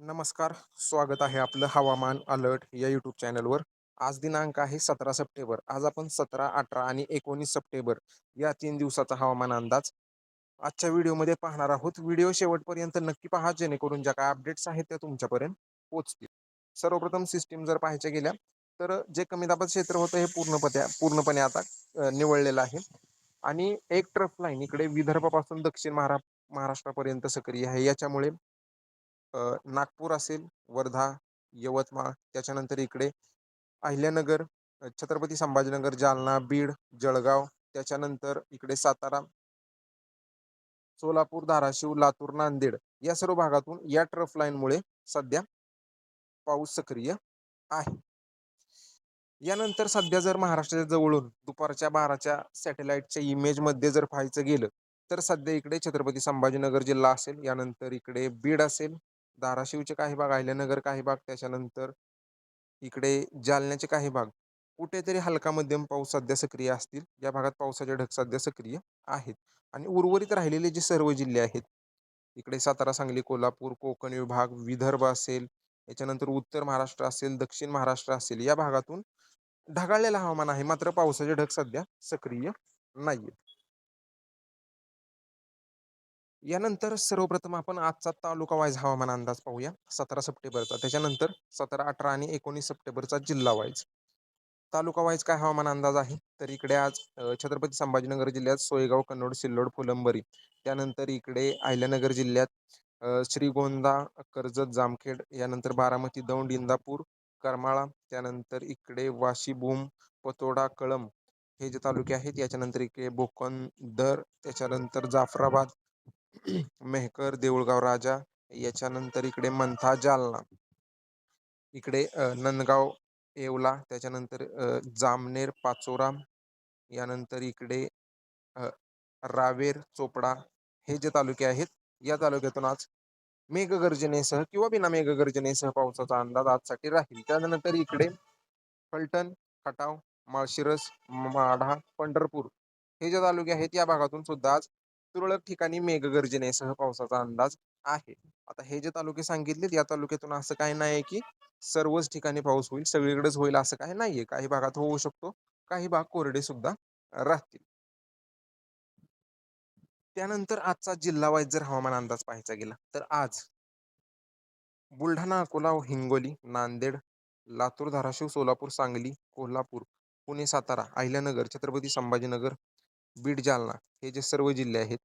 नमस्कार स्वागत आहे आपलं हवामान अलर्ट या यूट्यूब चॅनलवर. आज दिनांक आहे सतरा सप्टेंबर. आज आपण सतरा अठरा आणि एकोणीस सप्टेंबर या तीन दिवसाचा हवामान अंदाज आजच्या व्हिडिओमध्ये पाहणार आहोत. व्हिडिओ शेवटपर्यंत नक्की पहा जेणेकरून ज्या काय अपडेट्स आहेत त्या तुमच्यापर्यंत पोहोचतील. सर्वप्रथम सिस्टीम जर पाहायच्या गेल्या तर जे कमी दाबात क्षेत्र होतं हे पूर्णपणे पूर्णपणे आता निवळलेलं आहे. आणि एक ट्रफ लाईन इकडे विदर्भापासून दक्षिण महारा महाराष्ट्रापर्यंत सक्रिय आहे. याच्यामुळे नागपूर असेल वर्धा यवतमाळ त्याच्यानंतर इकडे अहिल्यानगर छत्रपती संभाजीनगर जालना बीड जळगाव त्याच्यानंतर इकडे सातारा. सोलापूर धाराशिव लातूर नांदेड या सर्व भागातून या ट्रफ लाईनमुळे सध्या पाऊस सक्रिय आहे. यानंतर सध्या जर महाराष्ट्राच्या जवळून दुपारच्या बाराच्या सॅटेलाइटच्या इमेजमध्ये जर पाहायचं गेलं तर सध्या इकडे छत्रपती संभाजीनगर जिल्हा असेल यानंतर इकडे बीड असेल धाराशिवचे काही भाग अहिल्यानगर काही भाग त्याच्यानंतर इकडे जालन्याचे काही भाग. कुठेतरी हलका मध्यम पाऊस सध्या सक्रिय असतील. या भागात पावसाचे ढग सध्या सक्रिय आहेत. आणि उर्वरित राहिलेले जे सर्व जिल्हे आहेत इकडे सातारा सांगली कोल्हापूर कोकण विभाग विदर्भ असेल याच्यानंतर उत्तर महाराष्ट्र असेल दक्षिण महाराष्ट्र असेल या भागातून ढगाळलेलं हवामान आहे. मात्र पावसाचे ढग सध्या सक्रिय नाहीये यानंतर सर्वप्रथम आपण आजचा तालुका वाईज हवामान अंदाज पाहूया. सतरा सप्टेंबरचा. त्याच्यानंतर सतरा अठरा आणि एकोणीस सप्टेंबरचा जिल्हा वाईज. तालुका वाईज काय हवामान अंदाज आहे? तर इकडे आज छत्रपती संभाजीनगर जिल्ह्यात सोयगाव कन्नड सिल्लोड फुलंबरी. त्यानंतर इकडे अहिल्यानगर जिल्ह्यात श्रीगोंदा कर्जत जामखेड यानंतर बारामती दौंड इंदापूर करमाळा त्यानंतर इकडे वाशी भूम पतोडा कळम हे जे तालुके आहेत याच्यानंतर इकडे बोकंदर त्याच्यानंतर जाफराबाद मेहकर देऊळगाव राजा याच्यानंतर इकडे मंथा जालना इकडे नंदगाव येवला त्याच्यानंतर जामनेर पाचोरा यानंतर इकडे रावेर चोपडा हे जे तालुके आहेत या तालुक्यातून आज मेघगर्जनेसह किंवा बिना मेघगर्जनेसह पावसाचा अंदाज आजसाठी राहील. त्यानंतर इकडे फलटण खटाव माळशिरस माढा पंढरपूर हे जे तालुके आहेत या भागातून सुद्धा आज तुरळक ठिकाणी मेघगर्जनेसह पावसाचा अंदाज आहे. आता हे जे तालुके सांगितलेत या तालुक्यातून असं काही नाही की सर्वच ठिकाणी पाऊस होईल सगळीकडेच होईल असं काही नाहीये. काही भागात होऊ शकतो काही भाग कोरडे सुद्धा राहतील. त्यानंतर आजचा जिल्हा वाईज जर हवामान अंदाज पाहायचा गेला तर आज बुलढाणा अकोला हिंगोली नांदेड लातूर धाराशिव सोलापूर सांगली कोल्हापूर पुणे सातारा अहिल्यानगर छत्रपती संभाजीनगर बीड जालना हे जे सर्व जिल्हे आहेत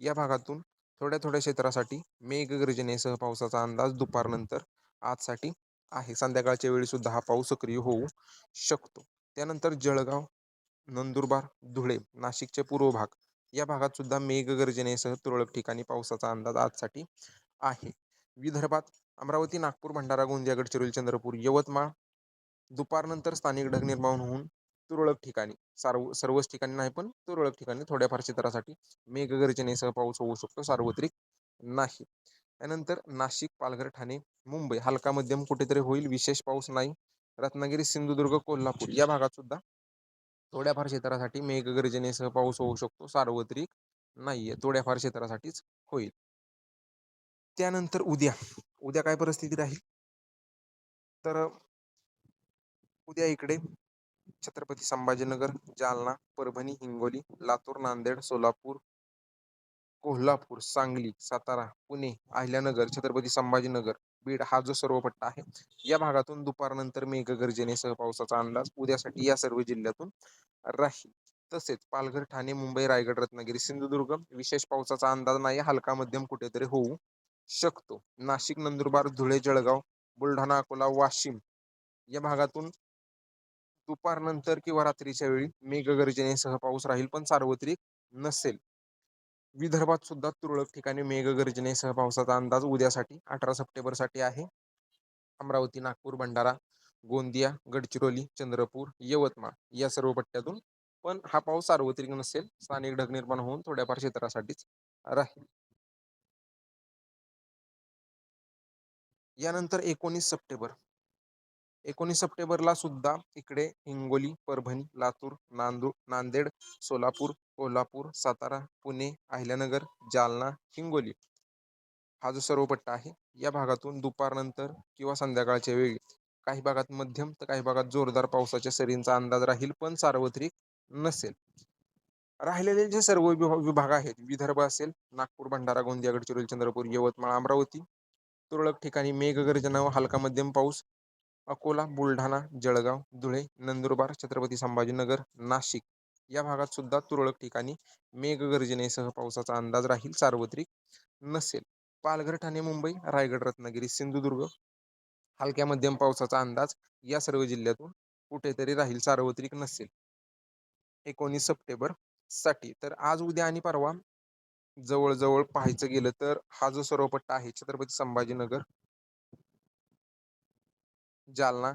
या भागातून थोड्या थोड्या क्षेत्रासाठी मेघगर्जनेसह पावसाचा अंदाज दुपारनंतर आजसाठी आहे. संध्याकाळच्या वेळी सुद्धा हा पाऊस सक्रिय होऊ शकतो. त्यानंतर जळगाव नंदुरबार धुळे नाशिकचे पूर्व भाग या भागात सुद्धा मेघगर्जनेसह तुरळक ठिकाणी पावसाचा अंदाज आजसाठी आहे. विदर्भात अमरावती नागपूर भंडारा गोंदिया गडचिरोली चंद्रपूर यवतमाळ दुपारनंतर स्थानिक ढग निर्माण होऊन तुरळक ठिकाणी सर्व सर्वच ठिकाणी नाही पण तुरळक ठिकाणी थोड्याफार क्षेत्रासाठी मेघगर्जनेसह पाऊस होऊ शकतो सार्वत्रिक नाही. त्यानंतर नाशिक पालघर ठाणे मुंबई हलका मध्यम कुठेतरी होईल विशेष पाऊस नाही. रत्नागिरी सिंधुदुर्ग कोल्हापूर या भागात सुद्धा थोड्याफार क्षेत्रासाठी मेघगर्जनेसह पाऊस होऊ शकतो सार्वत्रिक नाहीये थोड्याफार क्षेत्रासाठीच होईल. त्यानंतर उद्या उद्या काय परिस्थिती राहील? तर उद्या इकडे छत्रपती संभाजीनगर जालना परभणी हिंगोली लातूर नांदेड सोलापूर कोल्हापूर सांगली सातारा पुणे अहिल्यानगर छत्रपती संभाजीनगर बीड हा जो सर्व पट्टा आहे या भागातून दुपारनंतर मेघगर्जनेसह पावसाचा अंदाज उद्यासाठी या सर्व जिल्ह्यातून राहील. तसेच पालघर ठाणे मुंबई रायगड रत्नागिरी सिंधुदुर्ग विशेष पावसाचा अंदाज नाही हलका मध्यम कुठेतरी होऊ शकतो. नाशिक नंदुरबार धुळे जळगाव बुलढाणा अकोला वाशिम या भागातून दुपारनंतर किंवा रात्रीच्या वेळी मेघगर्जनेसह पाऊस राहील पण सार्वत्रिक नसेल. विदर्भात सुद्धा तुरळक ठिकाणी मेघगर्जनेसह पावसाचा अंदाज उद्यासाठी अठरा सप्टेंबरसाठी आहे. अमरावती नागपूर भंडारा गोंदिया गडचिरोली चंद्रपूर यवतमाळ या सर्व पट्ट्यातून पण हा पाऊस सार्वत्रिक नसेल स्थानिक ढग निर्माण होऊन थोड्याफार क्षेत्रासाठीच राहील. यानंतर एकोणीस सप्टेंबर. एकोणीस सप्टेंबरला सुद्धा इकडे हिंगोली परभणी लातूर नांदूर नांदेड सोलापूर कोल्हापूर सातारा पुणे अहिल्यानगर जालना हिंगोली. हा जो सर्व पट्टा आहे या भागातून दुपारनंतर किंवा संध्याकाळच्या वेळी काही भागात मध्यम तर काही भागात जोरदार पावसाच्या सरींचा अंदाज राहील पण सार्वत्रिक नसेल. राहिलेले जे सर्व विभाग विभाग आहेत विदर्भ असेल नागपूर भंडारा गोंदिया गडचिरोली चंद्रपूर यवतमाळ अमरावती तुरळक ठिकाणी मेघगर्जना व हलका मध्यम पाऊस अकोला बुलढाणा जळगाव धुळे नंदुरबार छत्रपती संभाजीनगर नाशिक या भागात सुद्धा तुरळक ठिकाणी मेघगर्जनेसह पावसाचा अंदाज राहील सार्वत्रिक नसेल. पालघर ठाणे मुंबई रायगड रत्नागिरी सिंधुदुर्ग हलक्या मध्यम पावसाचा अंदाज या सर्व जिल्ह्यातून कुठेतरी राहील सार्वत्रिक नसेल. एकोणीस सप्टेंबरसाठी तर आज उद्या आणि परवा जवळजवळ पाहायचं गेलं तर हा जो सर्व पट्टा आहे छत्रपती संभाजीनगर जालना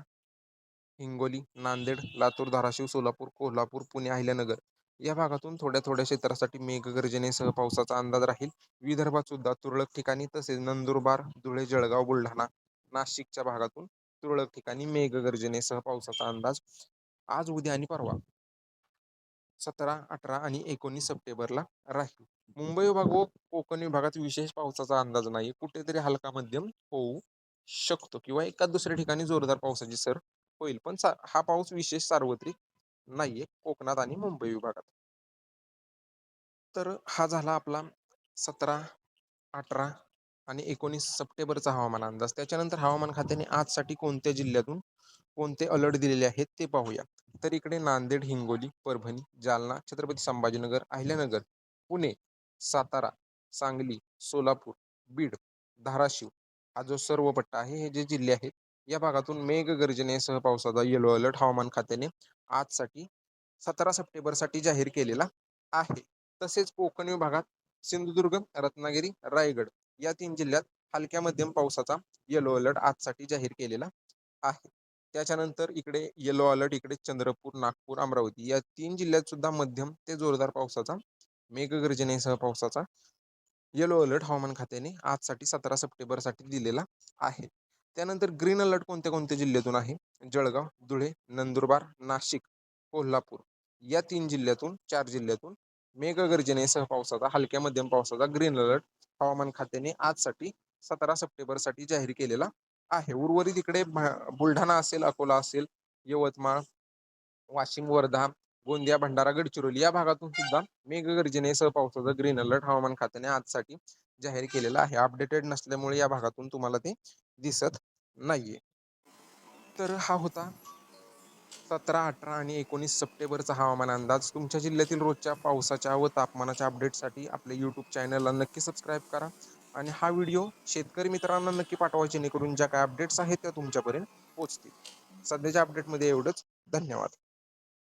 हिंगोली नांदेड लातूर धाराशिव सोलापूर कोल्हापूर पुणे अहिल्यानगर या भागातून थोड्या थोड्या क्षेत्रासाठी मेघगर्जनेसह पावसाचा अंदाज राहील. विदर्भात सुद्धा तुरळक ठिकाणी तसेच नंदुरबार धुळे जळगाव बुलढाणा नाशिकच्या भागातून तुरळक ठिकाणी मेघगर्जनेसह पावसाचा अंदाज आज उद्या आणि परवा सतरा अठरा आणि एकोणीस सप्टेंबरला राहील. मुंबई विभाग व कोकण विभागात विशेष पावसाचा अंदाज नाही कुठेतरी हलका मध्यम होऊ शकतो किंवा एका दुसऱ्या ठिकाणी जोरदार पावसाची सर होईल. पण हा पाऊस विशेष सार्वत्रिक नाहीये कोकणात आणि मुंबई विभागात. तर हा झाला आपला सतरा अठरा आणि एकोणीस सप्टेंबरचा हवामान अंदाज. त्याच्यानंतर हवामान खात्याने आजसाठी कोणत्या जिल्ह्यातून कोणते अलर्ट दिलेले आहेत ते पाहूया. तर इकडे नांदेड हिंगोली परभणी जालना छत्रपती संभाजीनगर अहिल्यानगर पुणे सातारा सांगली सोलापूर बीड धाराशिव हा जो सर्व पट्टा आहे हे जे जिल्हे आहेत या भागातून मेघगर्जनेसह पावसाचा येलो अलर्ट हवामान खात्याने आजसाठी सतरा सप्टेंबरसाठी जाहीर केलेला आहे. तसेच कोकण विभागात सिंधुदुर्ग रत्नागिरी रायगड या तीन जिल्ह्यात हलक्या मध्यम पावसाचा येलो अलर्ट आजसाठी जाहीर केलेला आहे. त्याच्यानंतर इकडे येलो अलर्ट इकडे चंद्रपूर नागपूर अमरावती या तीन जिल्ह्यात सुद्धा मध्यम ते जोरदार पावसाचा मेघगर्जनेसह पावसाचा येलो अलर्ट हवामान खात्याने आजसाठी सतरा सप्टेंबरसाठी दिलेला आहे. त्यानंतर ग्रीन अलर्ट कोणत्या कोणत्या जिल्ह्यातून आहे? जळगाव धुळे नंदुरबार नाशिक कोल्हापूर. या तीन जिल्ह्यातून चार जिल्ह्यातून मेघगर्जनेसह पावसाचा हलक्या मध्यम पावसाचा ग्रीन अलर्ट हवामान खात्याने आजसाठी सतरा सप्टेंबरसाठी जाहीर केलेला आहे. उर्वरित इकडे बुलढाणा असेल अकोला असेल यवतमाळ वाशिम वर्धा गोंदिया भंडारा गडचिरोली या भागातून सुद्धा मेघगर्जनेसह पावसाचा ग्रीन अलर्ट हवामान खात्याने आजसाठी जाहीर केलेला आहे. अपडेटेड नसल्यामुळे या भागातून तुम्हाला ते दिसत नाहीये. तर हा होता सतरा अठरा आणि एकोणीस सप्टेंबरचा हवामान अंदाज. तुमच्या जिल्ह्यातील रोजच्या पावसाच्या व तापमानाच्या अपडेटसाठी आपल्या यूट्यूब चॅनलला नक्की सबस्क्राईब करा आणि हा व्हिडिओ शेतकरी मित्रांना नक्की पाठवा जेणेकरून ज्या काय अपडेट्स आहेत त्या तुमच्यापर्यंत पोहोचतील. सध्याच्या अपडेटमध्ये एवढंच. धन्यवाद.